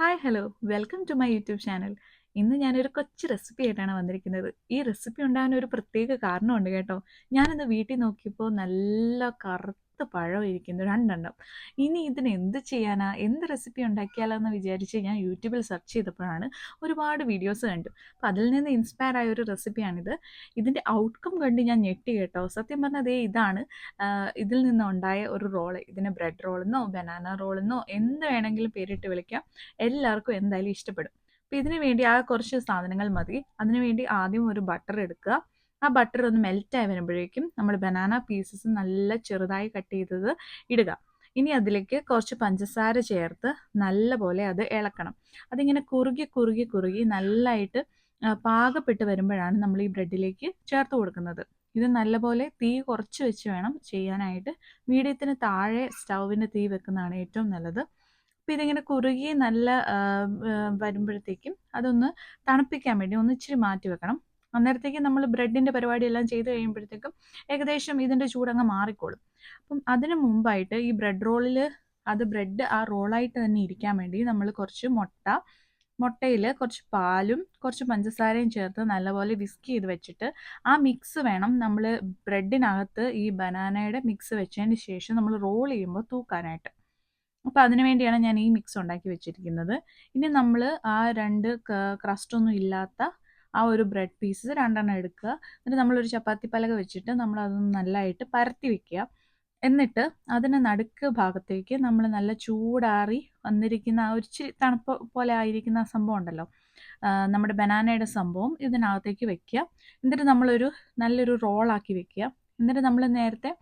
Hi hello welcome to my YouTube channel ഇന്ന് ഞാനൊരു കൊച്ചു റെസിപ്പി ആയിട്ടാണ് വന്നിരിക്കുന്നത്. ഈ റെസിപ്പി ഉണ്ടാകാൻ ഒരു പ്രത്യേക കാരണമുണ്ട് കേട്ടോ. ഞാനിന്ന് വീട്ടിൽ നോക്കിയപ്പോൾ നല്ല കറുത്ത പഴം ഇരിക്കുന്നു രണ്ടെണ്ണം. ഇനി ഇതിന് എന്ത് ചെയ്യാനാ? എന്ത് റെസിപ്പി ഉണ്ടാക്കിയാലോ എന്ന് വിചാരിച്ച് ഞാൻ യൂട്യൂബിൽ സെർച്ച് ചെയ്തപ്പോഴാണ് ഒരുപാട് വീഡിയോസ് കണ്ടു. അപ്പം അതിൽ നിന്ന് ഇൻസ്പയർ ആയ ഒരു റെസിപ്പിയാണിത് ഇതിന്റെ ഔട്ട്കം കണ്ട് ഞാൻ ഞെട്ടി കേട്ടോ. സത്യം പറഞ്ഞാൽ അതേ ഇതാണ്. ഇതിൽ നിന്നുണ്ടായ ഒരു റോൾ ഇതിനെ ബ്രെഡ് റോളെന്നോ ബനാന റോളെന്നോ എന്ത് വേണമെങ്കിലും പേരിട്ട് വിളിക്കാം. എല്ലാവർക്കും എന്തായാലും ഇഷ്ടപ്പെടും. അപ്പം ഇതിനു വേണ്ടി ആ കുറച്ച് സാധനങ്ങൾ മതി. അതിനുവേണ്ടി ആദ്യം ഒരു ബട്ടർ എടുക്കുക. ആ ബട്ടർ ഒന്ന് മെൽറ്റായി വരുമ്പോഴേക്കും നമ്മൾ ബനാന പീസസ് നല്ല ചെറുതായി കട്ട് ചെയ്തത് ഇടുക. ഇനി അതിലേക്ക് കുറച്ച് പഞ്ചസാര ചേർത്ത് നല്ല പോലെ അത് ഇളക്കണം. അതിങ്ങനെ കുറുകി കുറുകി കുറുകി നല്ലതായിട്ട് പാകപ്പെട്ട് വരുമ്പോഴാണ് നമ്മൾ ഈ ബ്രെഡിലേക്ക് ചേർത്ത് കൊടുക്കുന്നത്. ഇത് നല്ലപോലെ തീ കുറച്ച് വെച്ച് വേണം ചെയ്യാനായിട്ട്. മീഡിയത്തിന് താഴെ സ്റ്റൗവിന്റെ തീ വെക്കുന്നതാണ് ഏറ്റവും നല്ലത്. അപ്പോൾ ഇതിങ്ങനെ കുറുകി നല്ല വരുമ്പോഴത്തേക്കും അതൊന്ന് തണുപ്പിക്കാൻ വേണ്ടി ഒന്ന് ഇച്ചിരി മാറ്റി വെക്കണം. അന്നേരത്തേക്ക് നമ്മൾ ബ്രെഡിന്റെ പരിപാടിയെല്ലാം ചെയ്ത് കഴിയുമ്പോഴത്തേക്കും ഏകദേശം ഇതിന്റെ ചൂടങ്ങ് മാറിക്കോളും. അപ്പം അതിന് മുമ്പായിട്ട് ഈ ബ്രെഡ് റോളിൽ അത് ബ്രെഡ് ആ റോളായിട്ട് തന്നെ ഇരിക്കാൻ വേണ്ടി നമ്മൾ കുറച്ച് മുട്ട മുട്ടയിൽ കുറച്ച് പാലും കുറച്ച് പഞ്ചസാരയും ചേർത്ത് നല്ലപോലെ വിസ്ക് ചെയ്ത് വെച്ചിട്ട് ആ മിക്സ് വേണം നമ്മൾ ബ്രെഡിനകത്ത് ഈ ബനാനയുടെ മിക്സ് വെച്ചതിന് ശേഷം നമ്മൾ റോൾ ചെയ്യുമ്പോൾ തൂക്കാനായിട്ട്. അപ്പോൾ അതിനു വേണ്ടിയാണ് ഞാൻ ഈ മിക്സ് ഉണ്ടാക്കി വെച്ചിരിക്കുന്നത്. ഇനി നമ്മൾ ആ രണ്ട് ക്രസ്റ്റൊന്നും ഇല്ലാത്ത ആ ഒരു ബ്രെഡ് പീസസ് രണ്ടെണ്ണം എടുക്കുക. എന്നിട്ട് നമ്മളൊരു ചപ്പാത്തി പലക വെച്ചിട്ട് നമ്മൾ അതൊന്ന് നല്ലതായിട്ട് പരത്തി വെക്കുക. എന്നിട്ട് അതിന് നടുക്ക് ഭാഗത്തേക്ക് നമ്മൾ നല്ല ചൂടാറി വന്നിരിക്കുന്ന ആ ഒരു ഇച്ചിരി തണുപ്പ് പോലെ ആയിരിക്കുന്ന ആ സംഭവം ഉണ്ടല്ലോ. നമ്മുടെ ബനാനയുടെ സംഭവം ഇതിനകത്തേക്ക് വെക്കുക. എന്നിട്ട് നമ്മളൊരു നല്ലൊരു റോളാക്കി വെക്കുക. എന്നിട്ട് നമ്മൾ നേരത്തെ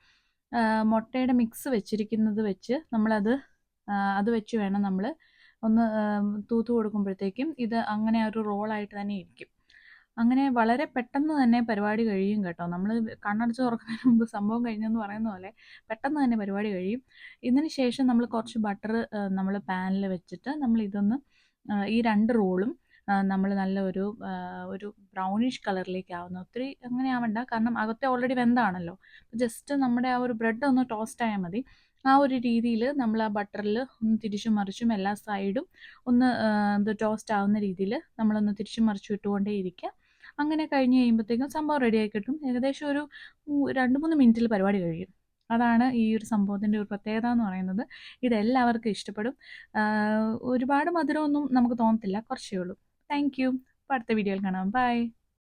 മുട്ടയുടെ മിക്സ് വെച്ചിരിക്കുന്നത് വെച്ച് നമ്മളത് അത് വെച്ച് വേണം നമ്മൾ ഒന്ന് തൂത്ത് കൊടുക്കുമ്പോഴത്തേക്കും ഇത് അങ്ങനെ ഒരു റോളായിട്ട് തന്നെ ഇരിക്കും. അങ്ങനെ വളരെ പെട്ടെന്ന് തന്നെ പരിപാടി കഴിയും കേട്ടോ. നമ്മൾ കണ്ണടച്ച് തുറക്കുന്നതിന് മുമ്പ് സംഭവം കഴിഞ്ഞെന്ന് പറയുന്ന പോലെ പെട്ടെന്ന് തന്നെ പരിപാടി കഴിയും. ഇതിന് ശേഷം നമ്മൾ കുറച്ച് ബട്ടർ നമ്മൾ പാനിൽ വെച്ചിട്ട് നമ്മൾ ഇതൊന്ന് ഈ രണ്ട് റോളും നമ്മൾ നല്ല ഒരു ഒരു ബ്രൗണിഷ് കളറിലേക്ക് ആവുന്ന. ഒത്തിരി അങ്ങനെ ആവണ്ട. കാരണം അകത്തെ ഓൾറെഡി വെന്താണല്ലോ. ജസ്റ്റ് നമ്മുടെ ആ ഒരു ബ്രെഡ് ഒന്ന് ടോസ്റ്റ് ആയാൽ മതി. ആ ഒരു രീതിയിൽ നമ്മൾ ആ ബട്ടറിൽ ഒന്ന് തിരിച്ചും മറിച്ചും എല്ലാ സൈഡും ഒന്ന് ടോസ്റ്റ് ആവുന്ന രീതിയിൽ നമ്മളൊന്ന് തിരിച്ചും മറിച്ചും ഇട്ടുകൊണ്ടേ ഇരിക്കുക അങ്ങനെ കഴിഞ്ഞ് കഴിയുമ്പോഴത്തേക്കും സംഭവം റെഡിയായി കിട്ടും. ഏകദേശം ഒരു രണ്ട് മൂന്ന് മിനിറ്റിൽ പരിപാടി കഴിയും. അതാണ് ഈ ഒരു സംഭവത്തിന്റെ ഒരു പ്രത്യേകത എന്ന് പറയുന്നത്. ഇതെല്ലാവർക്കും ഇഷ്ടപ്പെടും. ഒരുപാട് മധുരമൊന്നും നമുക്ക് തോന്നത്തില്ല. കുറച്ചേ ഉള്ളൂ. താങ്ക് യു അടുത്ത വീഡിയോയിൽ കാണാം. ബൈ